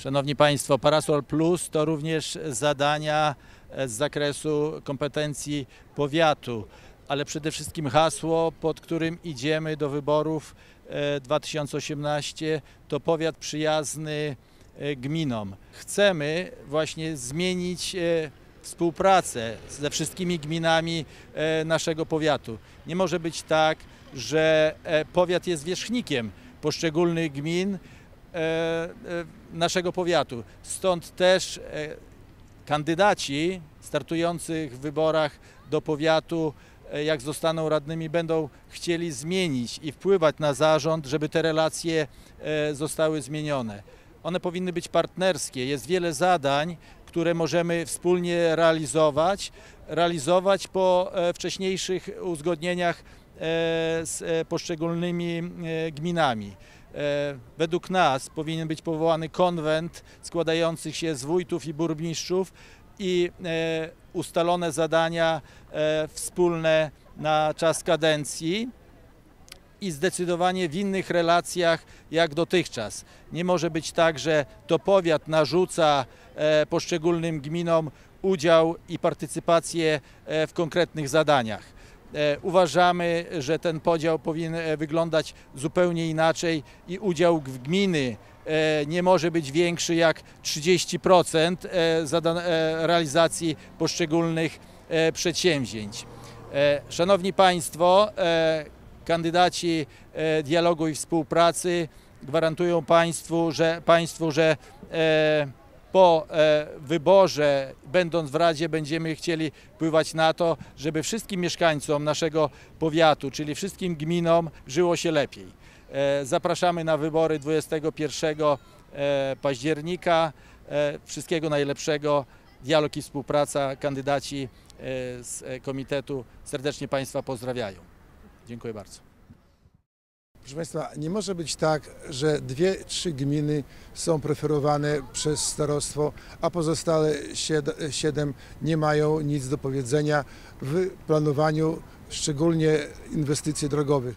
Szanowni Państwo, Parasol Plus to również zadania e, z zakresu kompetencji powiatu, ale przede wszystkim hasło, pod którym idziemy do wyborów e, 2018 to powiat przyjazny e, gminom. Chcemy właśnie zmienić e, współpracę ze wszystkimi gminami e, naszego powiatu. Nie może być tak, że e, powiat jest wierzchnikiem poszczególnych gmin e, e, naszego powiatu. Stąd też e, kandydaci startujących w wyborach do powiatu, e, jak zostaną radnymi, będą chcieli zmienić i wpływać na zarząd, żeby te relacje e, zostały zmienione. One powinny być partnerskie. Jest wiele zadań, które możemy wspólnie realizować, realizować po e, wcześniejszych uzgodnieniach e, z e, poszczególnymi e, gminami. E, Według nas powinien być powołany konwent składający się z wójtów i burmistrzów i e, ustalone zadania e, wspólne na czas kadencji i zdecydowanie w innych relacjach jak dotychczas. Nie może być tak, że to powiat narzuca poszczególnym gminom udział i partycypację w konkretnych zadaniach. E, Uważamy, że ten podział powinien e, wyglądać zupełnie inaczej i udział gminy e, nie może być większy jak 30% e, zada- e, realizacji poszczególnych przedsięwzięć. Szanowni Państwo, kandydaci dialogu i współpracy gwarantują Państwu, że, państwu, że po e, wyborze, będąc w Radzie, będziemy chcieli wpływać na to, żeby wszystkim mieszkańcom naszego powiatu, czyli wszystkim gminom, żyło się lepiej. E, Zapraszamy na wybory 21 e, października. Wszystkiego najlepszego. Dialog i współpraca. Kandydaci z komitetu serdecznie Państwa pozdrawiają. Dziękuję bardzo. Proszę Państwa, nie może być tak, że dwie, trzy gminy są preferowane przez starostwo, a pozostałe sied- siedem nie mają nic do powiedzenia w planowaniu szczególnie inwestycji drogowych.